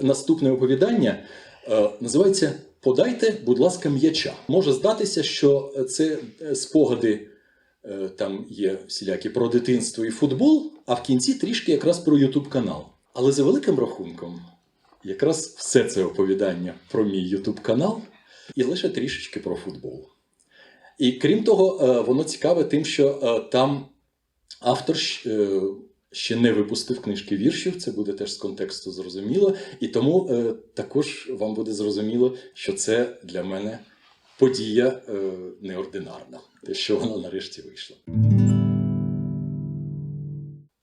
Наступне оповідання е, називається Подайте, будь ласка, м'яча. Може здатися, що це е, спогади е, там є всілякі про дитинство і футбол, а в кінці трішки якраз про Ютуб канал. Але за великим рахунком, якраз все це оповідання про мій Ютуб канал і лише трішечки про футбол. І крім того, воно цікаве тим, що там автор ще не випустив книжки віршів, це буде теж з контексту зрозуміло. І тому е, також вам буде зрозуміло, що це для мене подія е, неординарна, те, що вона нарешті вийшла.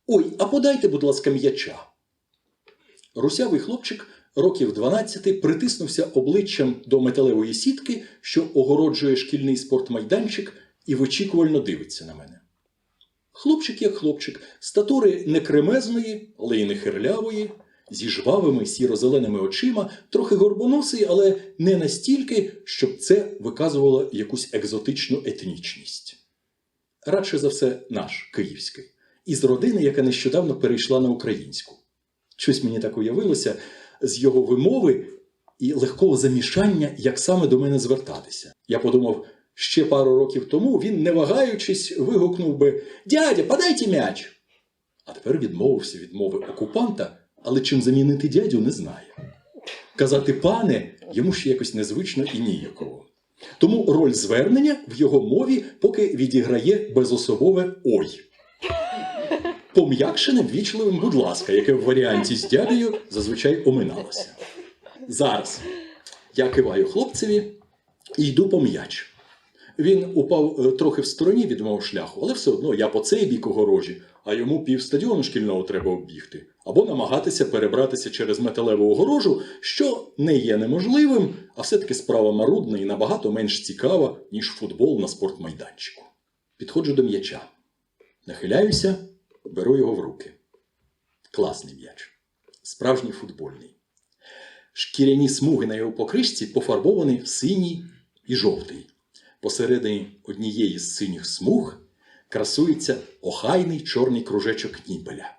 Ой, а подайте, будь ласка, м'яча. Русявий хлопчик років 12 притиснувся обличчям до металевої сітки, що огороджує шкільний спортмайданчик, і вичікувально дивиться на мене. Хлопчик як хлопчик, статури не кремезної, але й не хирлявої, зі жвавими сіро-зеленими очима, трохи горбоносий, але не настільки, щоб це виказувало якусь екзотичну етнічність. Радше за все, наш київський, із родини, яка нещодавно перейшла на українську. Щось мені так уявилося з його вимови і легкого замішання, як саме до мене звертатися. Я подумав, ще пару років тому він, не вагаючись, вигукнув би Дядя, подайте м'яч. А тепер відмовився від мови окупанта, але чим замінити дядю не знає. Казати пане йому ще якось незвично і ніяково. Тому роль звернення в його мові поки відіграє безособове ой. Пом'якшене ввічливим, будь ласка, яке в варіанті з дядею зазвичай оминалося. Зараз я киваю хлопцеві і йду по м'яч. Він упав е, трохи в стороні від мого шляху, але все одно я по цей бік огорожі, а йому пів стадіону шкільного треба оббігти, або намагатися перебратися через металеву огорожу, що не є неможливим, а все-таки справа марудна і набагато менш цікава, ніж футбол на спортмайданчику. Підходжу до м'яча, нахиляюся, беру його в руки. Класний м'яч, справжній футбольний. Шкіряні смуги на його покришці пофарбовані в синій і жовтий. Посередині однієї з синіх смуг красується охайний чорний кружечок ніпеля.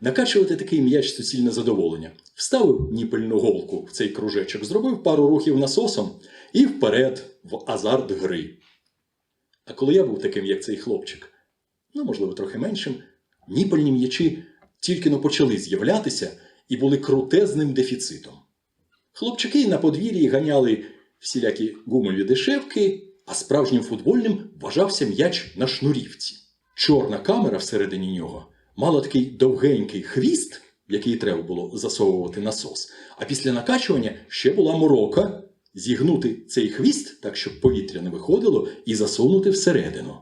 Накачувати такий м'яч суцільне задоволення. Вставив ніпельну голку в цей кружечок, зробив пару рухів насосом і вперед в азарт гри. А коли я був таким, як цей хлопчик, ну, можливо, трохи меншим, ніпельні м'ячі тільки но почали з'являтися і були крутезним дефіцитом. Хлопчики на подвір'ї ганяли всілякі гумові дешевки, а справжнім футбольним вважався м'яч на шнурівці. Чорна камера всередині нього мала такий довгенький хвіст, який треба було засовувати насос. А після накачування ще була морока зігнути цей хвіст так, щоб повітря не виходило, і засунути всередину.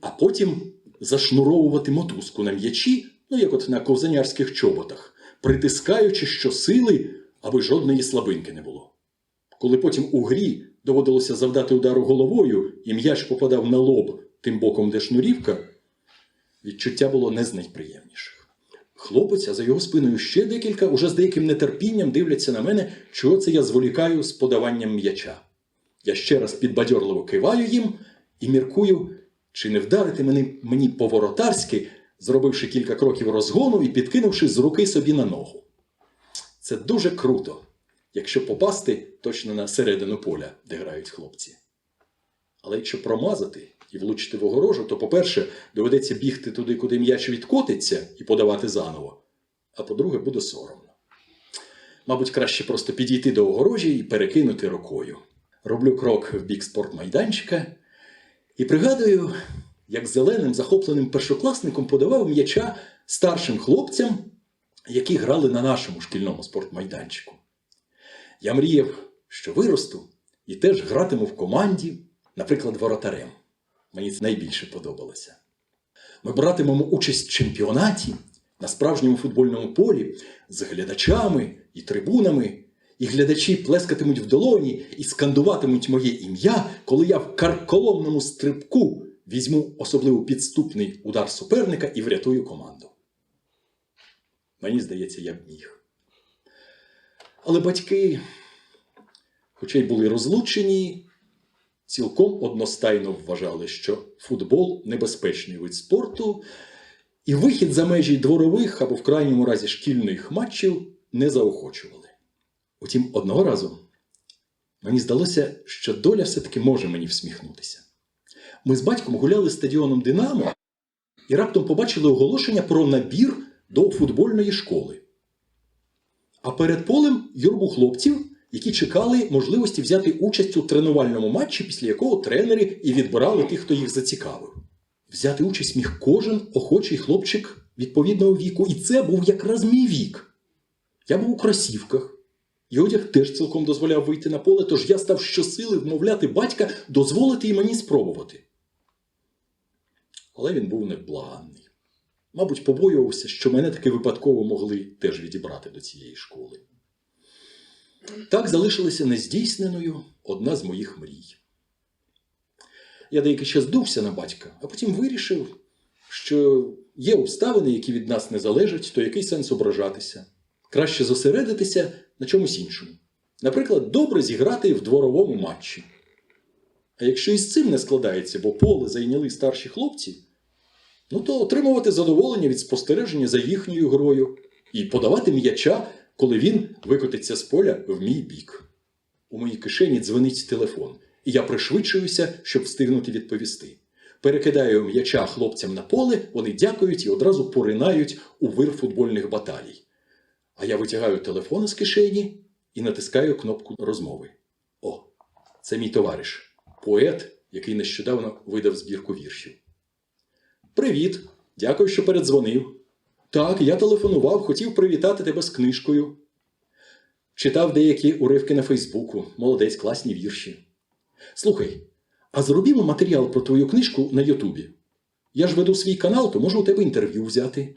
А потім зашнуровувати мотузку на м'ячі, ну як от на ковзанярських чоботах, притискаючи щосили, аби жодної слабинки не було. Коли потім у грі доводилося завдати удару головою, і м'яч попадав на лоб тим боком, де шнурівка, відчуття було не з найприємніших. Хлопець, а за його спиною ще декілька, уже з деяким нетерпінням дивляться на мене, чого це я зволікаю з подаванням м'яча. Я ще раз підбадьорливо киваю їм і міркую, чи не вдарити мені, мені по-воротарськи, зробивши кілька кроків розгону і підкинувши з руки собі на ногу. Це дуже круто, якщо попасти точно на середину поля, де грають хлопці. Але якщо промазати і влучити в огорожу, то, по-перше, доведеться бігти туди, куди м'яч відкотиться, і подавати заново. А по-друге, буде соромно. Мабуть, краще просто підійти до огорожі і перекинути рукою. Роблю крок в бік спортмайданчика і пригадую, як зеленим захопленим першокласником подавав м'яча старшим хлопцям, які грали на нашому шкільному спортмайданчику. Я мріяв, що виросту і теж гратиму в команді, наприклад, воротарем. Мені це найбільше подобалося. Ми братимемо участь в чемпіонаті на справжньому футбольному полі з глядачами і трибунами, і глядачі плескатимуть в долоні і скандуватимуть моє ім'я, коли я в карколомному стрибку візьму особливо підступний удар суперника і врятую команду. Мені здається, я б міг. Але батьки, хоча й були розлучені, цілком одностайно вважали, що футбол небезпечний вид спорту, і вихід за межі дворових або в крайньому разі шкільних матчів не заохочували. Утім, одного разу мені здалося, що доля все-таки може мені всміхнутися. Ми з батьком гуляли стадіоном Динамо і раптом побачили оголошення про набір до футбольної школи. А перед полем юрбу хлопців, які чекали можливості взяти участь у тренувальному матчі, після якого тренери і відбирали тих, хто їх зацікавив. Взяти участь міг кожен охочий хлопчик відповідного віку, і це був якраз мій вік. Я був у кросівках, і одяг теж цілком дозволяв вийти на поле, тож я став щосили вмовляти батька дозволити і мені спробувати. Але він був невблаганний. Мабуть, побоювався, що мене таки випадково могли теж відібрати до цієї школи. Так залишилася нездійсненою одна з моїх мрій. Я деякий час дувся на батька, а потім вирішив, що є обставини, які від нас не залежать, то який сенс ображатися. Краще зосередитися на чомусь іншому. Наприклад, добре зіграти в дворовому матчі. А якщо і з цим не складається, бо поле зайняли старші хлопці, ну то отримувати задоволення від спостереження за їхньою грою і подавати м'яча, коли він викотиться з поля в мій бік. У моїй кишені дзвонить телефон, і я пришвидшуюся, щоб встигнути відповісти. Перекидаю м'яча хлопцям на поле, вони дякують і одразу поринають у вир футбольних баталій. А я витягаю телефон з кишені і натискаю кнопку розмови. О, це мій товариш, поет, який нещодавно видав збірку віршів. Привіт! Дякую, що передзвонив. Так, я телефонував, хотів привітати тебе з книжкою. Читав деякі уривки на Фейсбуку. Молодець, класні вірші. Слухай, а зробімо матеріал про твою книжку на Ютубі. Я ж веду свій канал, то можу у тебе інтерв'ю взяти.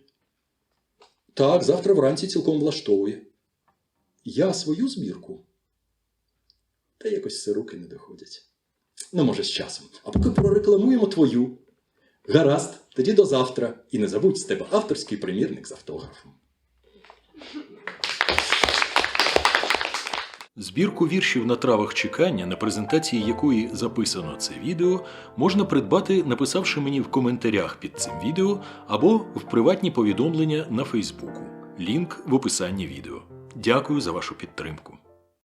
Так, завтра вранці цілком влаштовує. Я свою збірку. Та якось все руки не доходять. Ну, може, з часом. А поки прорекламуємо твою. Гаразд, тоді до завтра. І не забудь з тебе авторський примірник з автографом. Збірку віршів на травах чекання, на презентації якої записано це відео, можна придбати, написавши мені в коментарях під цим відео або в приватні повідомлення на Фейсбуку. Лінк в описанні відео. Дякую за вашу підтримку.